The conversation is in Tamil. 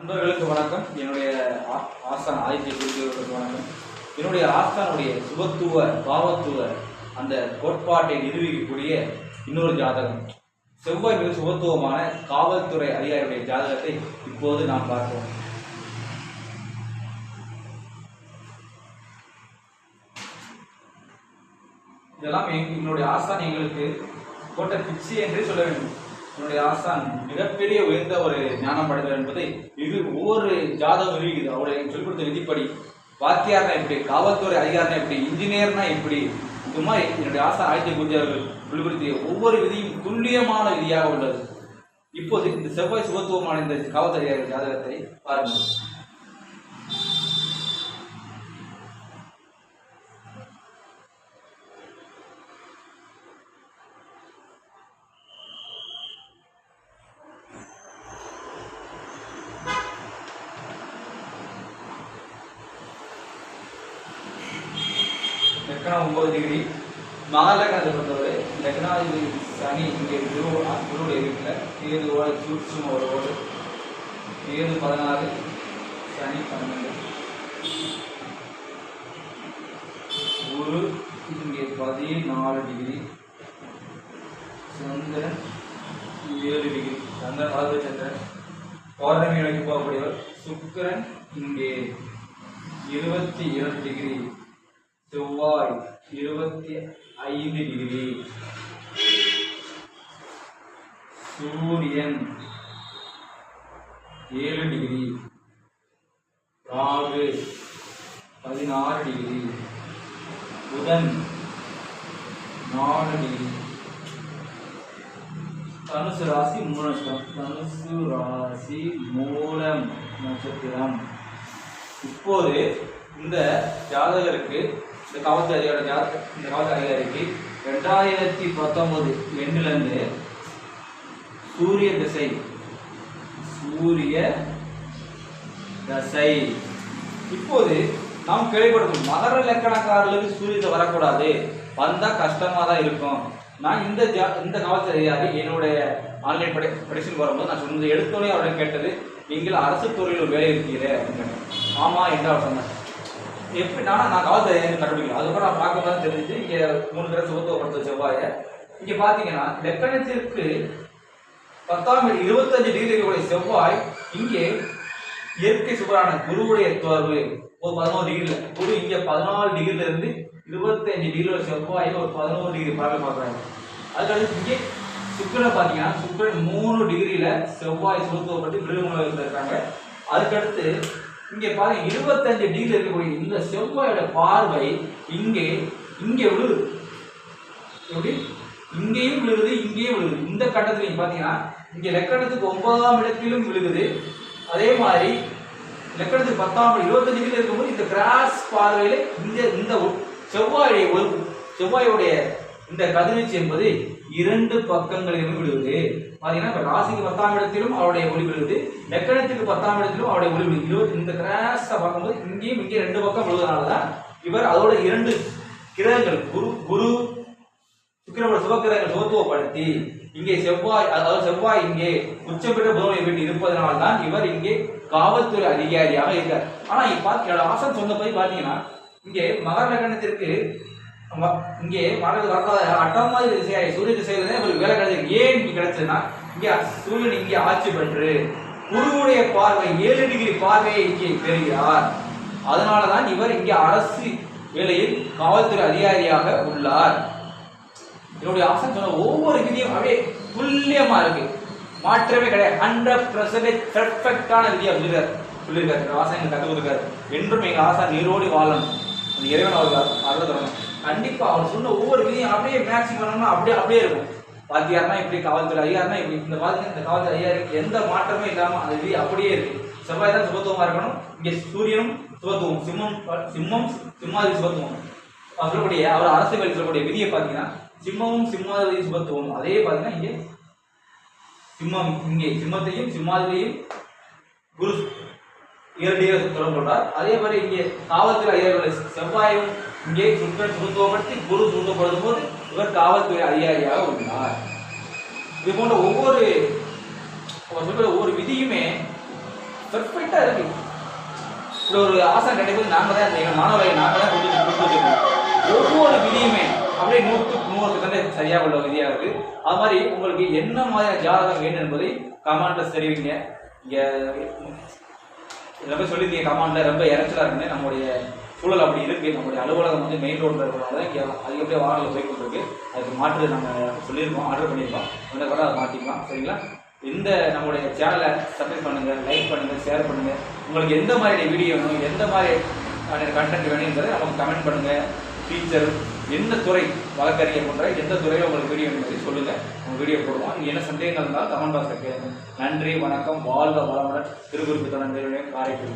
நண்பர்களுக்கு வணக்கம். என்னுடைய ஆஸ்தான் ஆதித்ய குருதேவர்களுக்கு வணக்கம். என்னுடைய ஆஸ்தானுடைய சுபத்துவ பாவத்துவ அந்த கோட்பாட்டை நிரூபிக்கக்கூடிய இன்னொரு ஜாதகம். செவ்வாய் மிக சுபத்துவமான காவல்துறை அதிகாரியுடைய ஜாதகத்தை இப்போது நாம் பார்ப்போம். இதெல்லாம் என்னுடைய ஆஸ்தான் எங்களுக்கு போட்ட பிச்சு என்றே சொல்ல வேண்டும். என்னுடைய ஆசான் மிகப்பெரிய உயர்ந்த ஒரு ஞானம் படைத்தவர் என்பதை இது ஒவ்வொரு ஜாதகம் நிரூபிக்குது. அவருடைய சொல்லிக் கொடுத்த விதிப்படி வாத்தியார்னா எப்படி காவல்துறை அதிகாரினா எப்படி இன்ஜினியர்னா எப்படி இது மாதிரி என்னுடைய ஆசான் ஆதித்ய குருஜி அவர்கள் வெளிப்படுத்திய ஒவ்வொரு விதியும் துல்லியமான விதியாக உள்ளது. இப்போது இந்த செவ்வாய் சுபத்துவமான இந்த காவல்துறை ஜாதகத்தை பாருங்கள். லக்னம் ஒன்பது டிகிரி மகாலக்கணத்தை பொறுத்தவரை லக்னாதிபதி சனி இங்கே குரு குருவுடைய வீட்டில் ஓடு சூட்சும ஒரு கேது பதினாறு சனி பன்னெண்டு. குரு இங்கே பதினாலு டிகிரி சந்திரன் ஏழு டிகிரி சந்திரன் வலது சந்திரன். பௌர்ணமி நோக்கி போகக்கூடியவர் சுக்கரன் இங்கே இருபத்தி இரண்டு டிகிரி செவ்வாய் இருபத்தி ஐந்து டிகிரி. சூரியன் ஏழு டிகிரி. ராகு பதினாறு டிகிரி. புதன் நாலு டிகிரி. தனுசு ராசி மூல நட்சத்திரம். தனுசு ராசி மூலம் நட்சத்திரம். இப்போது இந்த ஜாதகருக்கு இந்த காவல்துறை அதிகாரி ஜாத இந்த காவல்துறை அதிகாரிக்கு ரெண்டாயிரத்தி பத்தொன்பது எண்ணிலிருந்து சூரிய திசை. சூரிய தசை. இப்போது நாம் கேள்விப்படுவோம் மகர லக்கணக்காரர்களுக்கு சூரியத்தை வரக்கூடாது. வந்தால் கஷ்டமாக தான் இருக்கும். நான் இந்த ஜா இந்த காவல்துறை அதிகாரி என்னுடைய ஆன்லைன் படி படிச்சுன்னு வரும்போது நான் சொன்னது எடுத்தோடனே அவரிடம் கேட்டது நீங்கள் அரசு துறையில் வேலை இருக்கிறீரே அப்படின்னு கேட்டேன். என்று அவர் சொன்னார். எப்படி நான் காலத்தை அதிகாரி கண்டுபிடிக்கணும். அதுக்கப்புறம் நான் பார்க்கும்போது தெரிஞ்சு இங்கே மூணு பேரை சுகத்துவப்படுத்த செவ்வாயை. இங்கே பார்த்தீங்கன்னா லெக்கணத்திற்கு பத்தாம் வீடு இருபத்தஞ்சு டிகிரி இருக்கக்கூடிய செவ்வாய் இங்கே இயற்கை சுவரான குருவுடைய தொடர்பு. ஒரு பதினோரு டிகிரியில் குரு இங்கே பதினாலு டிகிரில இருந்து இருபத்தஞ்சு டிகிரில செவ்வாய் ஒரு பதினோரு டிகிரி பறவை பார்க்குறாங்க அதுக்கடுத்து இங்கே சுக்கிரனை பார்த்தீங்கன்னா சுக்கரன் மூணு டிகிரியில் செவ்வாய் சுருத்துவப்பட்டு மிருகமுலகத்தில் இருக்காங்க அதுக்கடுத்து இங்கே பாருங்க இருபத்தஞ்சு டிகிரி இருக்கக்கூடிய இந்த செவ்வாயோட பார்வை இங்கே இங்கே விழுது. எப்படி? இங்கேயும் விழுகுது இங்கேயும் விழுகுது. இந்த கட்டத்தில் நீங்க பாத்தீங்கன்னா இங்க லக்கணத்துக்கு ஒன்பதாம் இடத்திலும் விழுகுது. அதே மாதிரி லக்கணத்துக்கு பத்தாம் இருபத்தஞ்சு டிகிரி இருக்கும்போது இந்த கிராஸ் பார்வையில இந்த இந்த செவ்வாயுடைய ஒரு செவ்வாயுடைய இந்த கதிர்வீச்சு என்பது இரண்டு பக்கங்களிலும் விழுகுது பாத்தீங்கன்னா இப்ப ராசிக்கு பத்தாம் இடத்திலும் அவருடைய ஒளி விழுகுது லக்கணத்துக்கு பத்தாம் இடத்திலும் அவருடைய ஒளி விழுது. இருபது இந்த கிராஸை பார்க்கும்போது இங்கேயும் இங்கே ரெண்டு பக்கம் விழுவதனாலதான் இவர் அதோட இரண்டு கிரகங்கள் குரு குரு சுக்கிரமோட சுபக்கிரகங்கள் சுகத்துவப்படுத்தி இங்கே செவ்வாய் அதாவது செவ்வாய் இங்கே உச்சம் பெற்ற புதனுடைய வீட்டில் இருப்பதனால தான் இவர் இங்கே காவல்துறை அதிகாரியாக இருக்கார். ஆனா இப்ப பாத்து- என்னோட ஆசன் சொன்னபடி பாத்தீங்கன்னா இங்கே மகர லக்னத்திற்கு இங்கே மகர அட்டம் மாதிரி திசையாய் சூரிய திசையில உங்களுக்கு வேலை கிடைச்சது. ஏன் இங்க கிடைச்சதுன்னா இங்க சூரியன் இங்கே ஆட்சி பண்று குருவுடைய பார்வை ஏழு டிகிரி பார்வையை இங்கே பெறுகிறார். அதனாலதான் இவர் இங்கே அரசு வேலையில் காவல்துறை அதிகாரியாக உள்ளார். என்னுடைய ஆசை சொன்ன ஒவ்வொரு விதியும் அப்படியே துல்லியமா இருக்கு. மாற்றமே கிடையாது. ஹண்ட்ரட் பர்சன்டேஜ் பெர்ஃபெக்டான விதியா சொல்லிருக்காரு சொல்லியிருக்காரு. ஆசை எங்களுக்கு கற்றுக் கொடுக்காரு என்றும் எங்கள் ஆசை நீரோடி வாழணும். அந்த இறைவன் அவர்கள் அருள் தரணும் கண்டிப்பா அவர் சொன்ன ஒவ்வொரு விதியும் அப்படியே மேட்சிங் பண்ணணும்னா அப்படியே அப்படியே இருக்கும். வாத்தியார்னா இப்படி காவல்துறை ஐயார்னா இப்படி இந்த வாத்தியம் இந்த காவல்துறை ஐயா இருக்கு எந்த மாற்றமே இல்லாம அது விதி அப்படியே இருக்கு. செவ்வாய் தான் சுபத்துவமா இருக்கணும். இங்க சூரியனும் சுபத்துவம் சிம்மம் சிம்மம் சிம்மாதி சுபத்துவம். அவர் சொல்லக்கூடிய அவர் அரசு வேலை சொல்லக்கூடிய விதியை பாத்தீங்கன்னா சிம்மமும் சிம்மாதி சுபத்துவம் அதே பார்த்தீங்கன்னா இங்கே சிம்மம் இங்கே சிம்மத்தையும் சிம்மாதிலையும் குரு இரண்டியர் தொடர்புள்ளார் அதே மாதிரி இங்கே காவல்துறை அதிகாரிகளை செவ்வாயும் இங்கே சுற்றன் சுருத்துவப்படுத்தி குரு சுருத்தப்படும் போது இவர் காவல்துறை அதிகாரியாக உள்ளார். இது போன்ற ஒவ்வொரு சொல்ற ஒவ்வொரு விதியுமே பெர்ஃபெக்டாக இருக்கு. இப்படி ஒரு ஆசனம் கிடைக்கும் நாங்கள் தான் எங்கள் மாணவரை நாங்கள் தான் கொடுத்து கொடுத்து வச்சிருக்கோம் ஒவ்வொரு விதியுமே அப்படியே நூற்றுக்கு நூறு தந்தை சரியாக உள்ள விதியாக இருக்கு. அது மாதிரி உங்களுக்கு என்ன மாதிரியான ஜாதகம் வேண்டும் என்பதை கமெண்ட்ல தெரிவிங்க. இங்கே எல்லாமே சொல்லியிருக்கீங்க கமாண்டில் ரொம்ப இறச்சலாக இருக்குன்னு நம்முடைய சூழல் அப்படி இருக்குது நம்முடைய அலுவலகம் வந்து மெயின் ரோட்ல இருக்கிறதால இங்கே எப்படியே வாகனம் போய் கொண்டிருக்கு. அதுக்கு மாற்று நம்ம சொல்லியிருக்கோம் ஆர்டர் பண்ணியிருக்கோம். இந்த கூட அதை மாற்றிக்கலாம் சரிங்களா? இந்த நம்முடைய சேனலை சப்ஸ்கிரைப் பண்ணுங்கள் லைக் பண்ணுங்கள் ஷேர் பண்ணுங்கள் உங்களுக்கு எந்த மாதிரி வீடியோ வேணும் எந்த மாதிரி கண்டென்ட் வேணுங்கிறத நமக்கு கமெண்ட் பண்ணுங்கள் ஃபீச்சர் எந்த துறை வழக்கறிஞர் போன்ற எந்த துறையில் உங்களுக்கு வீடியோ என்பதை சொல்லுங்கள் உங்கள் வீடியோ போடுவோம். நீங்க என்ன சந்தேகங்கள் இருந்தால் கமெண்ட் பாக்ஸில் கேளுங்க. நன்றி வணக்கம் வாழ்க வளமுடன் திருக்குறிப்பு தொடர்ந்து காரைக்குடி